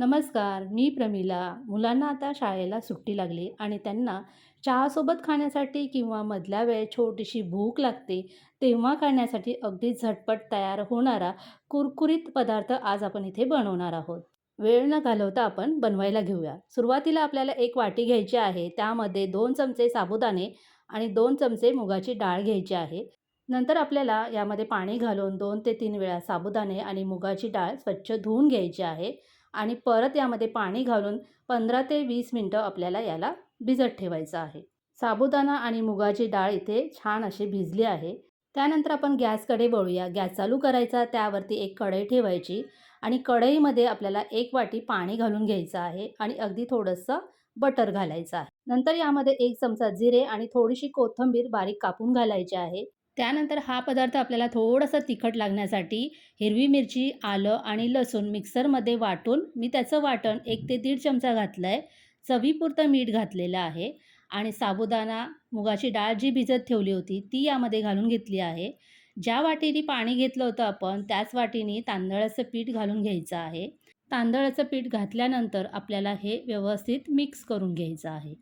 नमस्कार मी प्रमिला. मुलांना आता शाळेला सुट्टी लागली आणि त्यांना चहासोबत खाण्यासाठी किंवा मधल्या वेळ छोटीशी भूक लागते तेव्हा खाण्यासाठी अगदी झटपट तयार होणारा कुरकुरीत पदार्थ आज आपण इथे बनवणार आहोत. वेळ न घालवता आपण बनवायला घेऊया. सुरुवातीला आपल्याला एक वाटी घ्यायची आहे त्यामध्ये दोन चमचे साबुदाणे आणि दोन चमचे मुगाची डाळ घ्यायची आहे. नंतर आपल्याला यामध्ये पाणी घालून दोन ते तीन वेळा साबुदाणे आणि मुगाची डाळ स्वच्छ धुवून घ्यायची आहे. आणि परत यामध्ये पाणी घालून पंधरा ते वीस मिनटं आपल्याला याला भिजत ठेवायचं आहे. साबुदाणा आणि मुगाची डाळ इथे छान अशी भिजली आहे. त्यानंतर आपण गॅसकडे वळूया. गॅस चालू करायचा त्यावरती एक कढई ठेवायची आणि कढईमध्ये आपल्याला एक वाटी पाणी घालून घ्यायचं आहे आणि अगदी थोडंसं बटर घालायचं आहे. नंतर यामध्ये एक चमचा जिरे आणि थोडीशी कोथिंबीर बारीक कापून घालायची आहे. त्यानंतर हा पदार्थ आपल्याला थोडंसं तिखट लागण्यासाठी हिरवी मिरची आलं आणि लसूण मिक्सरमध्ये वाटून मी त्याचं वाटण एक ते दीड चमचा घातलं आहे चवीपुरतं मीठ घातलेलं आहे आणि साबुदाणा मुगाची डाळ जी भिजत ठेवली होती ती यामध्ये घालून घेतली आहे. ज्या वाटीने पाणी घेतलं होतं आपण त्याच वाटीने तांदळाचं पीठ घालून घ्यायचं आहे. तांदळाचं पीठ घातल्यानंतर आपल्याला हे व्यवस्थित मिक्स करून घ्यायचं आहे.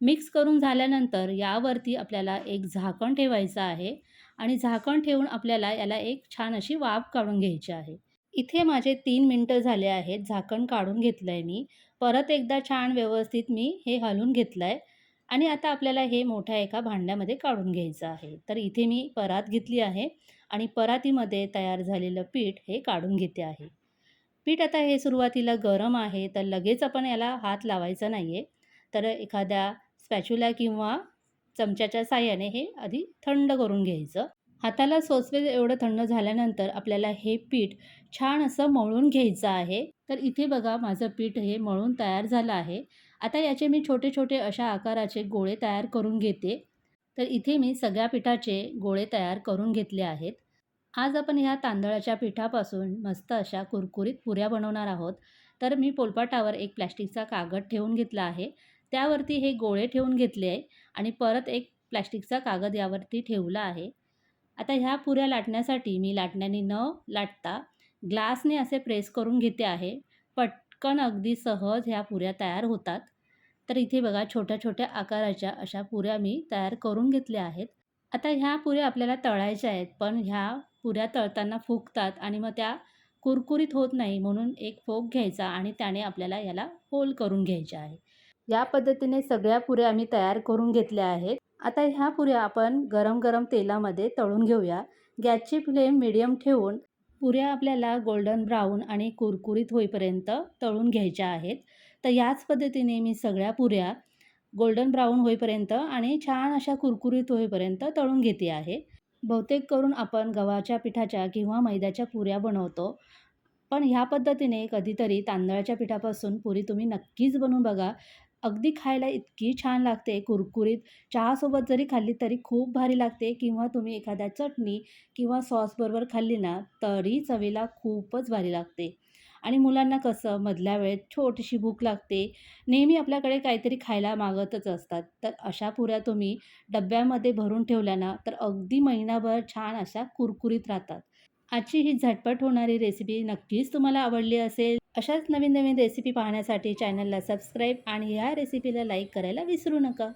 मिक्स करून झाल्यानंतर यावरती आपल्याला एक झाकण ठेवायचं आहे आणि झाकण ठेवून आपल्याला याला एक छान अशी वाफ काढून घ्यायची आहे. इथे माझे तीन मिनटं झाले आहेत झाकण काढून घेतलं आहे मी. परत एकदा छान व्यवस्थित मी हे हलवून घेतलं आहे आणि आता आपल्याला हे मोठ्या एका भांड्यामध्ये काढून घ्यायचं आहे. तर इथे मी परात घेतली आहे आणि परातीमध्ये तयार झालेलं पीठ हे काढून घेते आहे. पीठ आता हे सुरुवातीला गरम आहे तर लगेच आपण याला हात लावायचा नाही आहे तर एखाद्या स्पॅच्युला किंवा चमच्याच्या साह्याने हे आधी थंड करून घ्यायचं. हाताला सोसवेल एवढं थंड झाल्यानंतर आपल्याला हे पीठ छान असं मळून घ्यायचं आहे. तर इथे बघा माझं पीठ हे मळून तयार झालं आहे. आता याचे मी छोटे छोटे अशा आकाराचे गोळे तयार करून घेते. तर इथे मी सगळ्या पिठाचे गोळे तयार करून घेतले आहेत. आज आपण ह्या तांदळाच्या पिठापासून मस्त अशा कुरकुरीत पुऱ्या बनवणार आहोत. तर मी पोलपाटावर एक प्लॅस्टिकचा कागद ठेवून घेतला आहे. त्यावरती हे गोळे ठेवून घेतले आहे आणि परत एक प्लॅस्टिकचा कागद यावरती ठेवला आहे. आता ह्या पुऱ्या लाटण्यासाठी मी लाटण्याने न लाटता ग्लासने असे प्रेस करून घेते आहे. पटकन अगदी सहज ह्या पुऱ्या तयार होतात. तर इथे बघा छोट्या छोट्या आकाराच्या अशा पुऱ्या मी तयार करून घेतल्या आहेत. आता ह्या पुऱ्या आपल्याला तळायच्या आहेत पण ह्या पुऱ्या तळताना फुगतात आणि मग त्या कुरकुरीत होत नाही म्हणून एक फोक घ्यायचा आणि त्याने आपल्याला याला होल करून घ्यायच्या आहे. या पद्धतीने सगळ्या पुऱ्या आम्ही तयार करून घेतल्या आहेत. आता ह्या पुऱ्या आपण गरम गरम तेलामध्ये तळून घेऊया. गॅसची फ्लेम मिडियम ठेवून पुऱ्या आपल्याला गोल्डन ब्राऊन आणि कुरकुरीत होईपर्यंत तळून घ्यायच्या आहेत. तर याच पद्धतीने मी सगळ्या पुऱ्या गोल्डन ब्राऊन होईपर्यंत आणि छान अशा कुरकुरीत होईपर्यंत तळून घेते आहे. बहुतेक करून आपण गव्हाच्या पिठाच्या किंवा मैद्याच्या पुऱ्या बनवतो. पण ह्या पद्धतीने कधीतरी तांदळाच्या पिठापासून पुरी तुम्ही नक्कीच बनवून बघा. अगदी खायला इतकी छान लागते कुरकुरीत. चहासोबत जरी खाल्ली तरी खूप भारी लागते. किंवा तुम्ही एखाद्या चटणी किंवा सॉसबरोबर खाल्ली ना तरी चवीला खूपच भारी लागते. आणि मुलांना कसं मधल्या वेळेत छोटीशी भूक लागते. नेहमी आपल्याकडे काहीतरी खायला मागतच असतात. तर अशा पुऱ्या तुम्ही डब्यामध्ये भरून ठेवल्या ना तर अगदी महिनाभर छान अशा कुरकुरीत राहतात. आजची ही झटपट होणारी रेसिपी नक्कीच तुम्हाला आवडली असेल. अशाच नवीन नवीन रेसिपी पाहण्यासाठी चॅनलला सबस्क्राईब आणि ह्या रेसिपीला लाईक करायला विसरू नका.